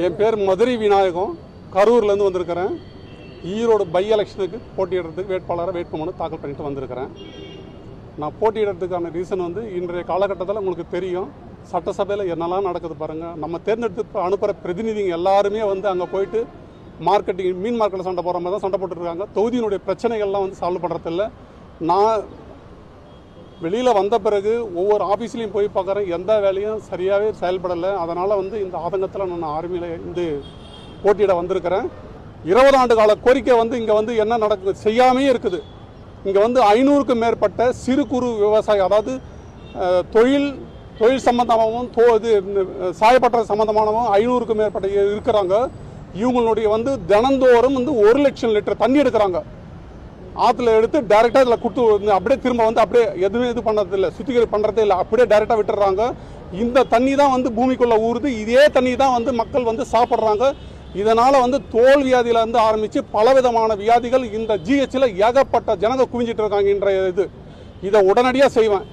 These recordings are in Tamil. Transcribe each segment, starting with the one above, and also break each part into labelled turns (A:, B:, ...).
A: என் பேர் மதுரை விநாயகம். கரூர்லேருந்து வந்திருக்கிறேன். ஈரோடு பை எலெக்ஷனுக்கு போட்டியிடுறதுக்கு வேட்பாளராக வேட்புமனு தாக்கல் பண்ணிட்டு வந்திருக்கிறேன். நான் போட்டியிடுறதுக்கான ரீசன் வந்து இன்றைய காலகட்டத்தில் உங்களுக்கு தெரியும். சட்டசபையில் என்னெல்லாம் நடக்குது பாருங்கள் நம்ம தேர்ந்தெடுத்து அனுப்புகிற பிரதிநிதிங்க எல்லாருமே வந்து அங்கே போயிட்டு மார்க்கெட்டிங் மீன் மார்க்கெட்டில் சண்டை போடுற மாதிரி தான் சண்டை போட்டுருக்காங்க தொகுதியினுடைய பிரச்சனைகள்லாம் வந்து சால்வ் பண்ணுறதில்ல நான் வெளியில் வந்த பிறகு ஒவ்வொரு ஆஃபீஸ்லேயும் போய் பார்க்குறேன். எந்த வேலையும் சரியாகவே செயல்படலை. அதனால் வந்து இந்த ஆதங்கத்தில் நான் ஆர்மியில் வந்து போட்டியிட வந்திருக்கிறேன். இருபது ஆண்டு கால கோரிக்கை வந்து இங்கே வந்து என்ன நடக்குது செய்யாமே இருக்குது. இங்கே வந்து ஐநூறுக்கும் மேற்பட்ட சிறு குறு விவசாயம் அதாவது தொழில் தொழில் சம்பந்தமாகவும் தோ இது சாயப்பட்ட சம்பந்தமானவும் ஐநூறுக்கும் மேற்பட்ட இருக்கிறாங்க. இவங்களுடைய வந்து தினந்தோறும் வந்து ஒரு லட்சம் லிட்டர் தண்ணி எடுக்கிறாங்க. ஆற்றுல எடுத்து டேரெக்டாக இதில் கொடுத்து வந்து அப்படியே திரும்ப வந்து அப்படியே எதுவுமே இது பண்ணுறது இல்லை சுத்திகரி பண்ணுறதே இல்லை. அப்படியே டேரெக்டாக விட்டுறாங்க இந்த தண்ணி தான் வந்து பூமிக்குள்ளே ஊறுது. இதே தண்ணி தான் வந்து மக்கள் வந்து சாப்பிட்றாங்க. இதனால் வந்து தோல் வியாதியிலேருந்து ஆரம்பித்து பலவிதமான வியாதிகள் இந்த ஜிஹெச்சில் ஏகப்பட்ட ஜனங்க குவிஞ்சிட்டு இருக்காங்க இன்றைய இது. இதை உடனடியாக செய்வேன்.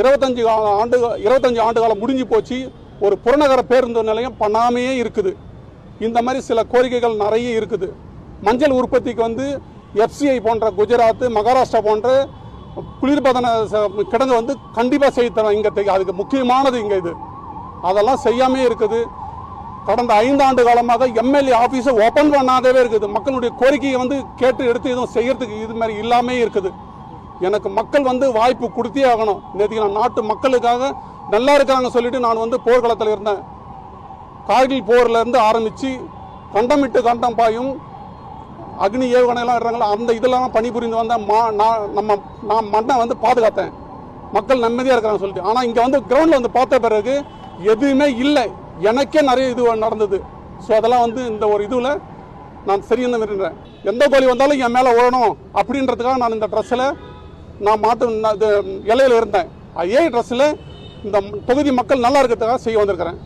A: இருபத்தஞ்சு ஆண்டு இருபத்தஞ்சி ஆண்டு காலம் முடிஞ்சு போச்சு. ஒரு புறநகர பேருந்து நிலையம் பண்ணாமையே இருக்குது. இந்த மாதிரி சில கோரிக்கைகள் நிறைய இருக்குது. மஞ்சள் உற்பத்திக்கு வந்து எஃப்சிஐ போன்ற குஜராத் மகாராஷ்டிரா போன்ற குளிர்பதன கிடங்கு வந்து கண்டிப்பாக செய்து தரோம் இங்கே அதுக்கு முக்கியமானது இங்கே இது. அதெல்லாம் செய்யாமே இருக்குது. கடந்த ஐந்தாண்டு காலமாக எம்எல்ஏ ஆஃபீஸை ஓப்பன் பண்ணாதவே இருக்குது. மக்களுடைய கோரிக்கையை வந்து கேட்டு எடுத்து எதுவும் செய்யறதுக்கு இது மாதிரி இல்லாமே இருக்குது. எனக்கு மக்கள் வந்து வாய்ப்பு கொடுத்தே ஆகணும். நேற்று நான் நாட்டு மக்களுக்காக நல்லா இருக்காங்க சொல்லிட்டு நான் வந்து போர்க்களத்தில் இருந்தேன். கார்கில் போர்லேருந்து ஆரம்பித்து கண்டமிட்டு கண்டம் பாயும் அக்னி ஏவுகணைலாம் இருக்காங்களா அந்த இதெல்லாம் பணிபுரிந்து வந்த மா நான் நம்ம நான் மண்ணை வந்து பாதுகாத்தேன். மக்கள் நிம்மதியாக இருக்கிறாங்க சொல்லிட்டு. ஆனால் இங்கே வந்து கிரவுண்டில் வந்து பார்த்த பிறகு எதுவுமே இல்லை. எனக்கே நிறைய இது நடந்தது. ஸோ அதெல்லாம் வந்து இந்த ஒரு இதுவில் நான் சரியான விரும்புகிறேன் எந்த கோழி வந்தாலும் என் மேலே ஓடணும் அப்படின்றதுக்காக நான் இந்த ட்ரெஸ்ஸில் நான் மாட்டு நான் இது இலையில் இருந்தேன். அதே ட்ரெஸ்ஸில் இந்த தொகுதி மக்கள் நல்லா இருக்கிறதுக்காக செய்ய வந்திருக்கிறேன்.